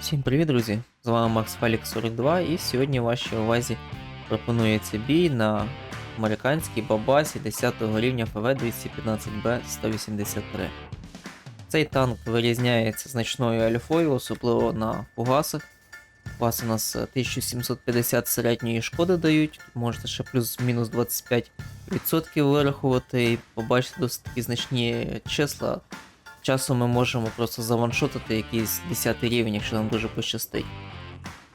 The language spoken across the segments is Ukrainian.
Всім привіт, друзі! З вами Макс Фелік 42 і сьогодні вашій увазі пропонується бій на американській бабасі 10 рівня ФВ-215Б 183. Цей танк вирізняється значною альфою, особливо на фугасах. Фугаси у нас 1750 середньої шкоди дають, можете ще плюс-мінус 25% вирахувати і побачити досить такі значні числа. Часом ми можемо просто заваншотити якийсь 10 рівень, якщо нам дуже пощастить.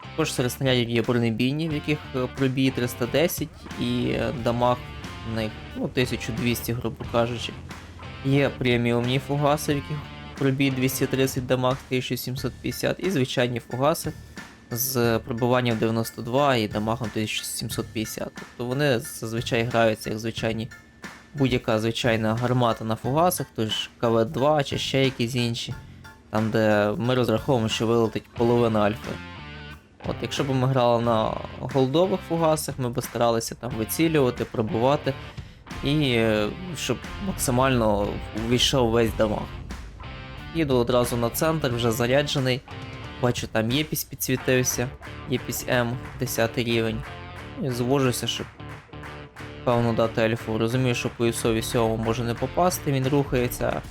Також серед снарядів є бронебійні, в яких е, пробій 310 і е, дамаг в них ну, 1200, грубо кажучи. Є преміумні фугаси, в яких пробій 230 дамаг 1750, і звичайні фугаси з пробиванням 92 і дамагом 1750. Тобто вони зазвичай граються як звичайні будь-яка звичайна гармата на фугасах, тож КВ-2 чи ще якісь інші, там де ми розраховуємо, що вилетить половина альфи. От Якщо б ми грали на голдових фугасах, ми б старалися там вицілювати, пробувати, і е, щоб максимально увійшов весь дамаг. Їду одразу на центр, вже заряджений. Бачу, там єпісь підсвітився, єпісь М, 10 рівень. І звожуся, щоб певно дати ельфу. Розумію, що поясові сьому може не попасти, він рухається.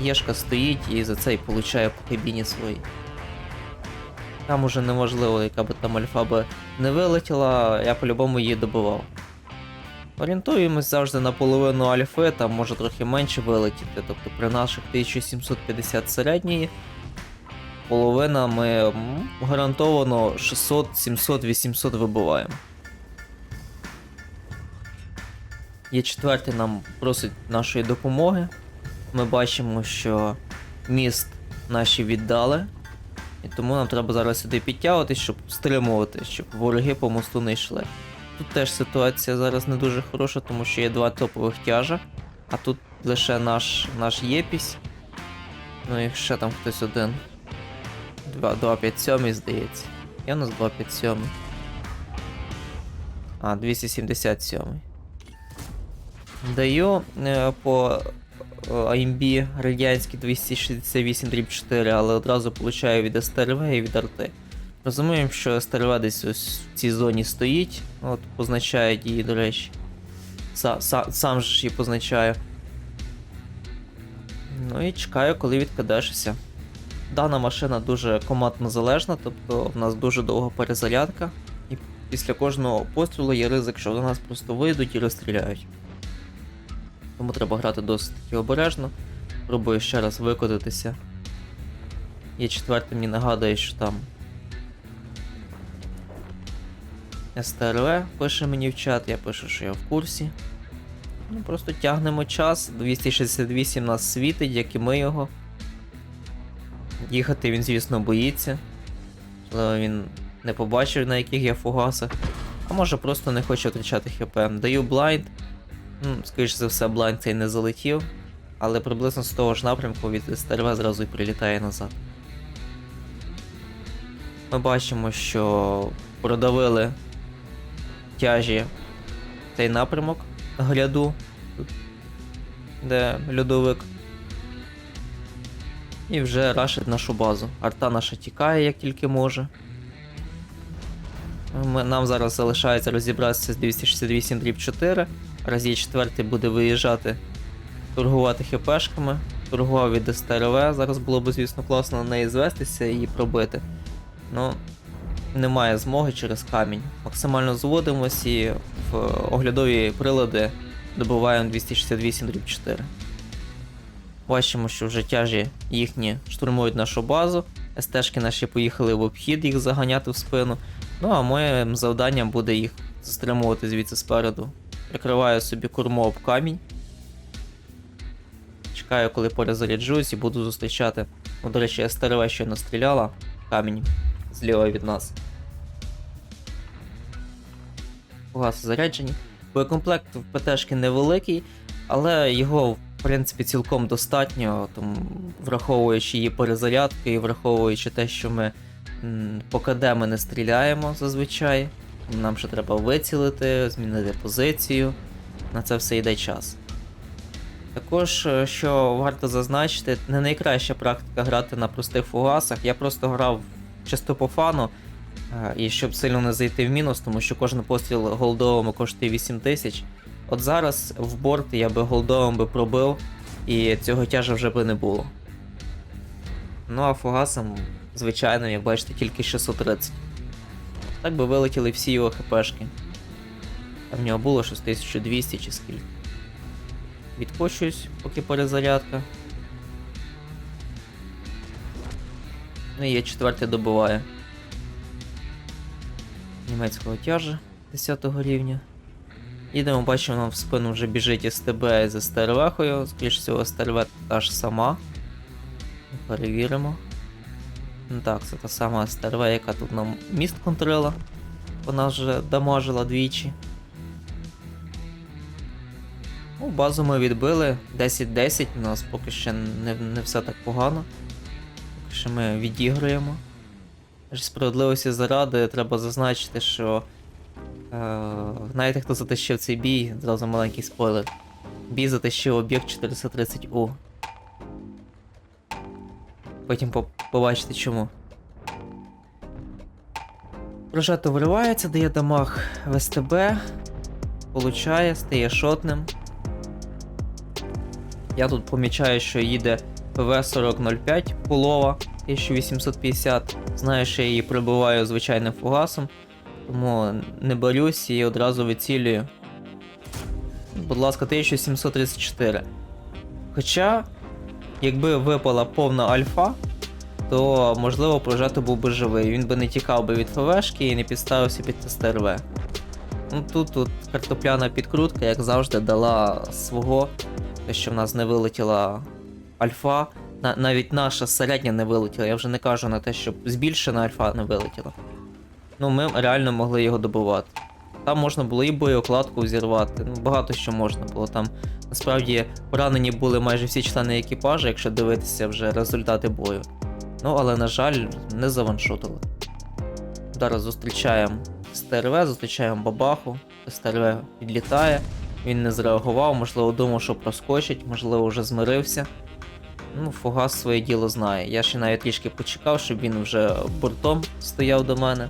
Єшка стоїть і за це й получає по кабіні своїй. Там уже неважливо, яка би там альфа би не вилетіла, я по-любому її добивав. Орієнтуємось завжди на половину альфи, там може трохи менше вилетіти, тобто при наших 1750 середньої, половина ми гарантовано 600, 700, 800 вибиваємо. Є четвертий нам просить нашої допомоги. Ми бачимо, що міст наші віддали. І тому нам треба зараз сюди підтягуватись, щоб стримувати, щоб вороги по мосту не йшли. Тут теж ситуація зараз не дуже хороша, тому що є два топових тяжа, а тут лише наш наш єпісь. Ну і ще там хтось один. 2, 257, здається. Я у нас 257. А, 277. Даю е, по AMB радянський 268 дріб 4, але одразу получаю від СТРВ і від арти. Розуміємо, що СТРВ десь ось в цій зоні стоїть, от позначають її, до речі. Са, са, сам же ж її позначаю. Ну і чекаю, коли відкидешся. Дана машина дуже командно залежна, тобто в нас дуже довга перезарядка, і після кожного пострілу є ризик, що до нас просто вийдуть і розстріляють. Тому треба грати досить обережно. Пробую ще раз викотитися. І четвертий мені нагадує, що там. СТРВ пише мені в чат, я пишу, що я в курсі. Ну, Просто тягнемо час. 268 нас світить, як і ми його. Їхати він, звісно, боїться. Можливо, він не побачив, на яких я фугасах. А може просто не хоче втрачати хп. Даю блайнд. Ну, скоріш за все, блайнд цей не залетів, але приблизно з того ж напрямку від СТРВ зразу й прилітає назад. Ми бачимо, що продавили тяжі цей напрямок гляду, де льодовик. І вже рашить нашу базу. Арта наша тікає, як тільки може. Нам зараз залишається розібратися з 268 дріб 4. Разі четвертий буде виїжджати, торгувати хпшками. Торгував від СТРВ. Зараз було б, звісно, класно на неї звестися і пробити. Ну, немає змоги через камінь. Максимально зводимось і в оглядові прилади добуваємо 268 дріб 4. Бачимо, що вже тяжі їхні штурмують нашу базу. СТшки наші поїхали в обхід їх заганяти в спину. Ну а моїм завданням буде їх стримувати звідси спереду. Прикриваю собі корму об камінь. Чекаю, коли перезаряджусь і буду зустрічати. Ну, до речі, СТРВ ще настріляла камінь зліва від нас. Фугаси заряджені. Боєкомплект в ПТшки невеликий, але його, в принципі, цілком достатньо, тому, враховуючи її перезарядки і враховуючи те, що ми по КД ми не стріляємо зазвичай. Нам ще треба вицілити, змінити позицію. На це все йде час. Також, е, що варто зазначити, не найкраща практика грати на простих фугасах. Я просто грав чисто по фану. е, І щоб сильно не зайти в мінус, тому що кожен постріл голдовими коштує 8 тисяч. От зараз в борт я би голдовим би пробив, і цього тяжа вже би не було. Ну а фугасом, звичайно, як бачите, тільки 630. Так би вилетіли всі його хпшки. Там в нього було щось 1200 чи скільки. Відпущусь, поки перезарядка. Ну і є четвертий добиває. Німецького тяжа 10 рівня. Їдемо, бачимо, нам в спину вже біжить СТБ з СТРВ-хою. Скоріше всього, СТРВ та ж сама. Перевіримо. Ну так, це та сама СТРВ, яка тут нам міст контрила. Вона вже дамажила двічі. Ну, базу ми відбили. 10-10, у нас поки ще не, не все так погано. Поки що ми відіграємо. Справедливості заради треба зазначити, що. Е, знаєте, хто затащив цей бій? Зразу маленький спойлер. Бій затащив об'єкт 430У. Потім по- побачите чому. Прожето виривається, дає дамаг в СТБ. Получає, стає шотним. Я тут помічаю, що їде ПВ-4005 полова 1850. Знаю, що я її прибиваю звичайним фугасом, тому не борюсь і одразу вицілюю. Будь ласка, 1734. Хоча, якби випала повна альфа, то можливо прожето був би живий. Він би не тікав би від ФВшки і не підставився під СТРВ. Ну тут, тут картопляна підкрутка, як завжди, дала свого. Те, що в нас не вилетіла альфа. На, навіть наша середня не вилетіла. Я вже не кажу на те, щоб збільшена альфа не вилетіла. Ну, ми реально могли його добивати. Там можна було і боєокладку зірвати. Ну, багато що можна було. Там насправді поранені були майже всі члени екіпажу, якщо дивитися вже результати бою. Ну, але, на жаль, не заваншотили. Зараз зустрічаємо СТРВ, зустрічаємо бабаху. СТРВ підлітає. Він не зреагував, можливо, думав, що проскочить, можливо, вже змирився. Ну, Фугас своє діло знає. Я ще навіть трішки почекав, щоб він вже бортом стояв до мене.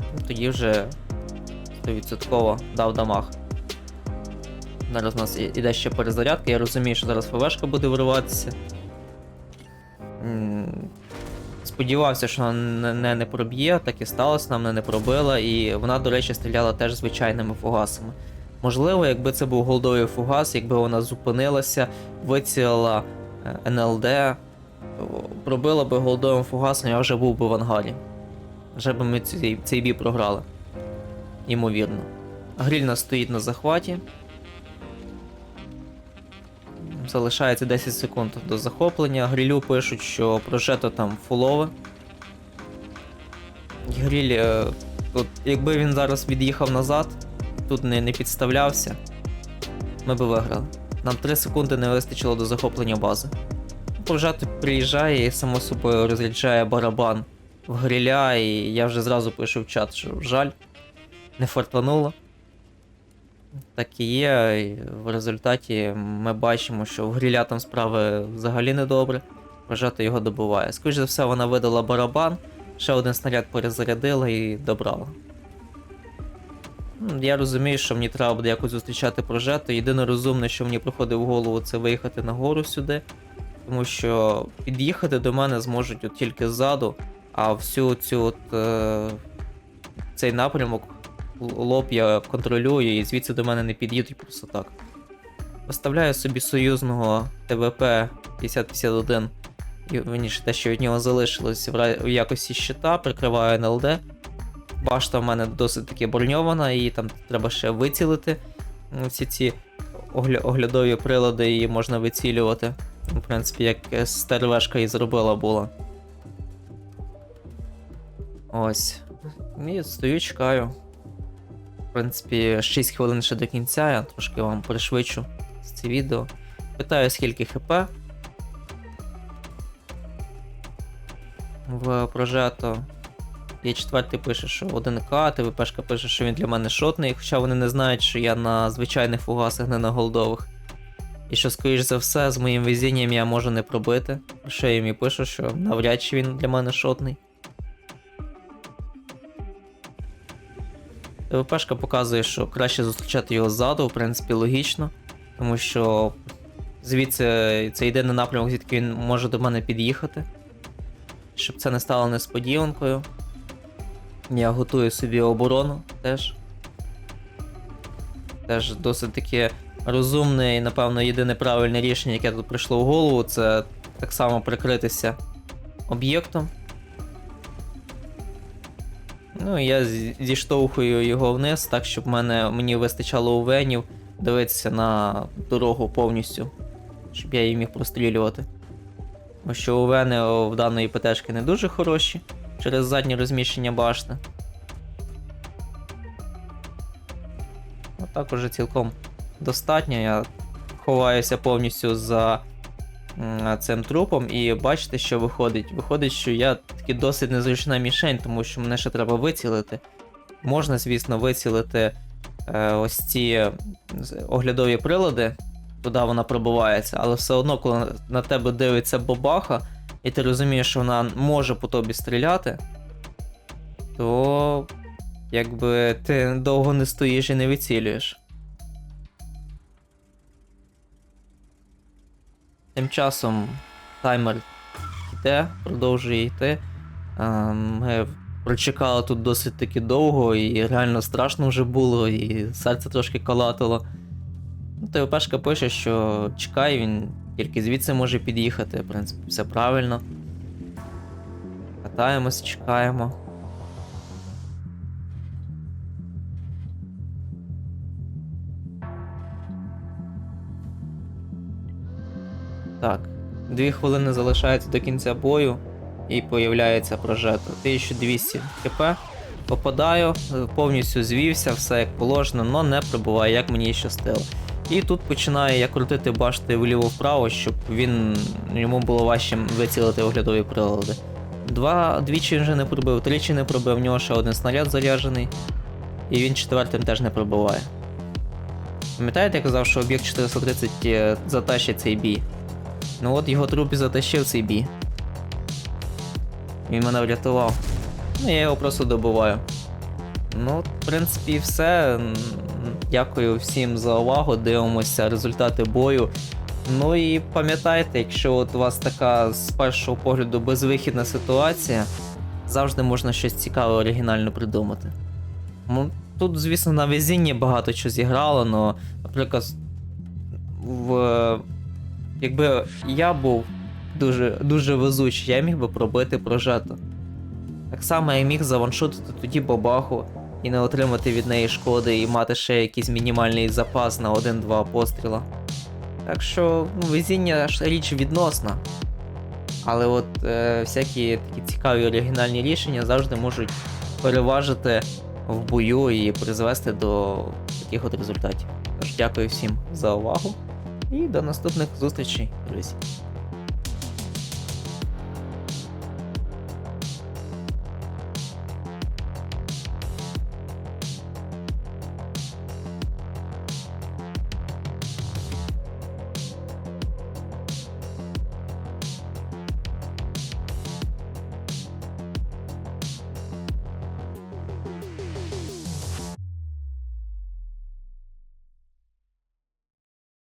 Ну, Тоді вже 100% дав дамаг. Зараз у нас іде ще перезарядка, я розумію, що зараз ФВшка буде вириватися. Сподівався, що не, не проб'є, так і сталося, нам не пробила, і вона, до речі, стріляла теж звичайними фугасами. Можливо, якби це був голдовий фугас, якби вона зупинилася, вицілила е, НЛД, пробила би голдовим фугасом, я вже був би в ангарі. Вже би ми цей, цей бій програли. Ймовірно. Гріль нас стоїть на захваті. Залишається 10 секунд до захоплення. Грілю пишуть, що прожето там фулове. Гріль, е, тут, якби він зараз від'їхав назад, тут не, не підставлявся, ми би виграли. Нам 3 секунди не вистачило до захоплення бази. Прожето приїжджає і само собою розряджає барабан в гриля, і я вже зразу пишу в чат, що жаль, не фартануло. Так і є. і В результаті ми бачимо, що в гриля там справи взагалі не добре. Прожето його добиває. Скоріше за все, вона видала барабан, ще один снаряд перезарядила і добрала. Я розумію, що мені треба буде якось зустрічати прожето. Єдине розумне, що мені приходить в голову, це виїхати нагору сюди. Тому що під'їхати до мене зможуть от тільки ззаду, а всю цю от, е, цей напрямок лоб я контролюю і звідси до мене не під'їдуть просто так. Виставляю собі союзного ТВП 5051, і верніше те, що від нього залишилось в, якості щита, прикриваю НЛД. Башта в мене досить таки броньована, і там треба ще вицілити. Ну, Всі ці огля- оглядові прилади її можна вицілювати. В принципі, як стервешка і зробила була. Ось. І стою, чекаю. Принципі, 6 хвилин ще до кінця, я трошки вам пришвидшу це відео. Питаю, скільки хп. В прожето. Є четвертий пише, що 1К, ТВПшка пише, що він для мене шотний, хоча вони не знають, що я на звичайних фугасах, не на голдових. І що, скоріш за все, з моїм везінням я можу не пробити. Що я їм і пишу, що навряд чи він для мене шотний. ТВПшка показує, що краще зустрічати його ззаду, в принципі, логічно, тому що звідси це єдиний напрямок, звідки він може до мене під'їхати. Щоб це не стало несподіванкою. Я готую собі оборону теж. Теж досить таке розумне і, напевно, єдине правильне рішення, яке тут прийшло в голову, це так само прикритися об'єктом. Ну, я зіштовхую його вниз, так, щоб мене, мені вистачало увенів дивитися на дорогу повністю, щоб я її міг прострілювати. Тому що увени в даної ПТшки не дуже хороші через заднє розміщення башти. Ну, так уже цілком достатньо. Я ховаюся повністю за цим трупом, і бачите, що виходить. Виходить, що я таки досить незручна мішень, тому що мене ще треба вицілити. Можна, звісно, вицілити е, ось ці оглядові прилади, туди вона пробивається, але все одно, коли на тебе дивиться бабаха, і ти розумієш, що вона може по тобі стріляти, то якби ти довго не стоїш і не вицілюєш. Тим часом таймер йде, продовжує йти. Ми прочекали тут досить таки довго, і реально страшно вже було, і серце трошки калатило. Ну, ТВПшка пише, що чекай, він тільки звідси може під'їхати, в принципі, все правильно. Катаємось, чекаємо. Так, дві хвилини залишається до кінця бою, і появляється прожето. 1200 хп. Попадаю, повністю звівся, все як положено, але не прибуває, як мені щастило. І тут починаю я крутити башти вліво-вправо, щоб він йому було важче вицілити оглядові прилади. Два, двічі вже не пробив, тричі не пробив, в нього ще один снаряд заряджений, і він четвертим теж не пробиває. Пам'ятаєте, я казав, що об'єкт 430 е, затащить цей бій? Ну от його труп і затащив цей бій. Він мене врятував. Ну, я його просто добиваю. Ну, в принципі, все. Дякую всім за увагу. Дивимося результати бою. Ну і пам'ятайте, якщо от у вас така з першого погляду безвихідна ситуація, завжди можна щось цікаве оригінально придумати. Ну, тут, звісно, на везінні багато чого зіграло, але, наприклад, в якби я був дуже, дуже везучий, я міг би пробити прожето. Так само я міг заваншотити тоді бабаху і не отримати від неї шкоди, і мати ще якийсь мінімальний запас на 1-2 постріла. Так що ну, везіння річ відносна. Але от е, всякі такі цікаві оригінальні рішення завжди можуть переважити в бою і призвести до таких от результатів. Тож дякую всім за увагу. І до наступних зустрічей, друзі.